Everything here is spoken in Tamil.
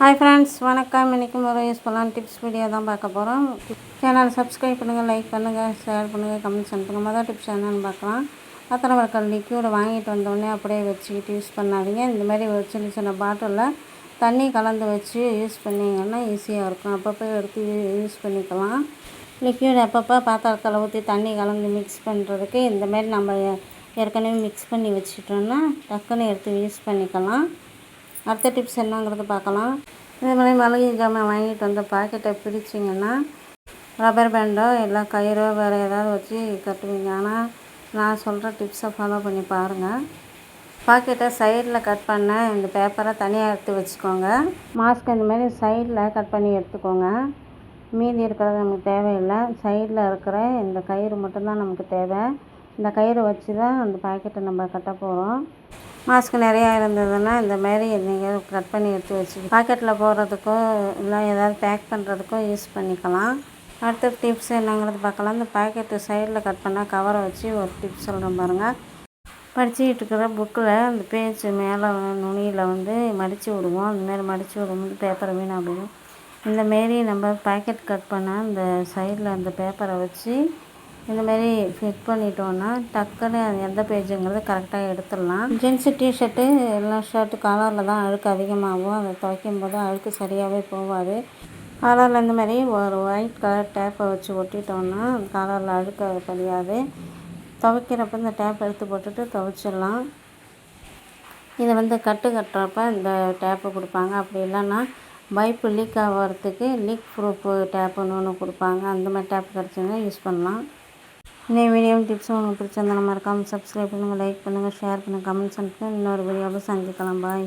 ஹாய் ஃப்ரெண்ட்ஸ் வணக்கம். இன்றைக்கும் ஒரு யூஸ்ஃபுல்லான டிப்ஸ் வீடியோ தான் பார்க்க போகிறோம் சேனல் சப்ஸ்கிரைப் பண்ணுங்கள் லைக் பண்ணுங்கள் ஷேர் பண்ணுங்கள் கமெண்ட்ஸ் பண்ணுங்கள் மொதல் டிப்ஸ் என்னென்னு பார்க்கலாம். அத்தனை வர்க்கல் லிக்யூடு வாங்கிட்டு வந்தோடனே அப்படியே வச்சுக்கிட்டு யூஸ் பண்ணாதீங்க. இந்த மாதிரி ஒரு சின்ன சின்ன பாட்டிலில் தண்ணி கலந்து வச்சு யூஸ் பண்ணிங்கன்னா ஈஸியாக இருக்கும். அப்பப்போ எடுத்து யூஸ் பண்ணிக்கலாம். லிக்யூட் அப்பப்போ பாத்திரத்தில் ஊற்றி தண்ணி கலந்து மிக்ஸ் பண்ணுறதுக்கு இந்த மாதிரி நம்ம ஏற்கனவே மிக்ஸ் பண்ணி வச்சுட்டோன்னா டக்குன்னு எடுத்து யூஸ் பண்ணிக்கலாம். அடுத்த டிப்ஸ் என்னங்கிறது பார்க்கலாம். இதே மாதிரி மளிகை ஜாமான் வாங்கிட்டு வந்த பாக்கெட்டை பிரிச்சிங்கன்னா ரப்பர் பேண்டோ இல்லை கயிறோ வேறு ஏதாவது வச்சு கட்டுவீங்க. ஆனால் நான் சொல்கிற டிப்ஸை ஃபாலோ பண்ணி பாருங்கள் பாக்கெட்டை சைடில் கட் பண்ண இந்த பேப்பரை தனியாக எடுத்து வச்சுக்கோங்க. மாஸ்க் இந்த மாதிரி சைடில் கட் பண்ணி எடுத்துக்கோங்க. மீதி இருக்கிறது நமக்கு தேவையில்லை. சைடில் இருக்கிற இந்த கயிறு மட்டும்தான் நமக்கு தேவை. இந்த கயிறு வச்சு தான் அந்த பாக்கெட்டை நம்ம கட்ட போகிறோம் மாஸ்க் நிறையா இருந்ததுன்னா இந்த மாதிரி நீங்கள் கட் பண்ணி எடுத்து வச்சு பாக்கெட்டில் போடுறதுக்கும் இல்லை ஏதாவது பேக் பண்ணுறதுக்கும் யூஸ் பண்ணிக்கலாம். அடுத்த டிப்ஸ் என்னங்கிறது பார்க்கலாம். இந்த பாக்கெட்டு சைடில் கட் பண்ணால் கவரை வச்சு ஒரு டிப்ஸ் சொல்கிறேன் பாருங்கள் படிச்சுக்கிட்டு இருக்கிற புக்கில் அந்த பேஜ் மேலே நுனியில் வந்து மடித்து விடுவோம். அந்தமாரி மடித்து விடும்போது பேப்பரை வீணாக போயிடும். இந்தமாரி நம்ம பாக்கெட் கட் பண்ணால் இந்த சைடில் அந்த பேப்பரை வச்சு இந்தமாரி ஃபிட் பண்ணிட்டோன்னா டக்குன்னு எந்த பேஜுங்கிறது கரெக்டாக எடுத்துடலாம். ஜென்ஸு டிஷர்ட்டு எல்லாம் ஷர்ட்டு காலரில் தான் அழுக்கு அதிகமாகும். அதை துவைக்கும் போது அழுக்கு சரியாகவே போகாது காலரில் இந்த மாதிரி ஒரு ஒயிட் கலர் டேப்பை வச்சு ஒட்டிட்டோன்னா காலரில் அழுக்க படியாது துவைக்கிறப்ப இந்த டேப் எடுத்து போட்டுட்டு துவைச்சிடலாம். இதை வந்து கட்டு கட்டுறப்ப இந்த டேப்பு கொடுப்பாங்க. அப்படி இல்லைன்னா பைப்பு லீக் ஆகிறதுக்கு லீக் ப்ரூஃப் டேப்புன்னு ஒன்று கொடுப்பாங்க. அந்த மாதிரி டேப் கிடச்சிங்கன்னா யூஸ் பண்ணலாம். இந்த வீடியோ டிப்ஸ் உங்களுக்கு பிடிச்சிருந்தா மறக்காமல் சப்ஸ்கிரைப் பண்ணுங்கள் லைக் பண்ணுங்கள் ஷேர் பண்ணுங்கள் கமெண்ட்ஸ் பண்ணுங்கள் இன்னொரு வீடியோவில் சந்திக்கலாம். பாய்